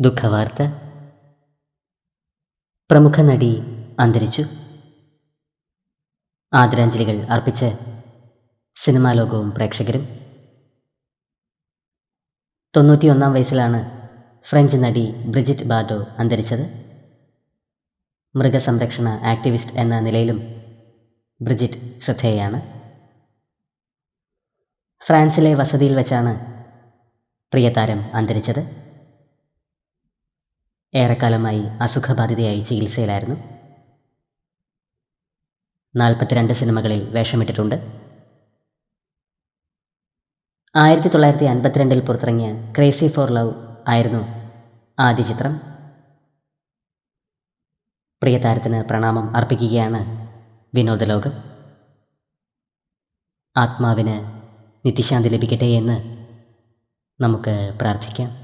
ദുഃഖവാർത്ത. പ്രമുഖ നടി അന്തരിച്ചു. ആദരാഞ്ജലികൾ അർപ്പിച്ച് സിനിമാ ലോകവും പ്രേക്ഷകരും. തൊണ്ണൂറ്റിയൊന്നാം വയസ്സിലാണ് ഫ്രഞ്ച് നടി ബ്രിജിറ്റ് ബാർഡോ അന്തരിച്ചത്. മൃഗസംരക്ഷണ ആക്ടിവിസ്റ്റ് എന്ന നിലയിലും ബ്രിജിറ്റ് ശ്രദ്ധേയാണ്. ഫ്രാൻസിലെ വസതിയിൽ വെച്ചാണ് പ്രിയതാരം അന്തരിച്ചത്. ഏറെക്കാലമായി അസുഖബാധിതയായി ചികിത്സയിലായിരുന്നു. നാൽപ്പത്തിരണ്ട് സിനിമകളിൽ വേഷമിട്ടിട്ടുണ്ട്. ആയിരത്തി തൊള്ളായിരത്തി അൻപത്തിരണ്ടിൽ പുറത്തിറങ്ങിയ ക്രേസി ഫോർ ലവ് ആയിരുന്നു ആദ്യ ചിത്രം. പ്രിയ താരത്തിന് പ്രണാമം അർപ്പിക്കുകയാണ് വിനോദലോകം ആത്മാവിന് നിത്യശാന്തി ലഭിക്കട്ടെ എന്ന് നമുക്ക് പ്രാർത്ഥിക്കാം.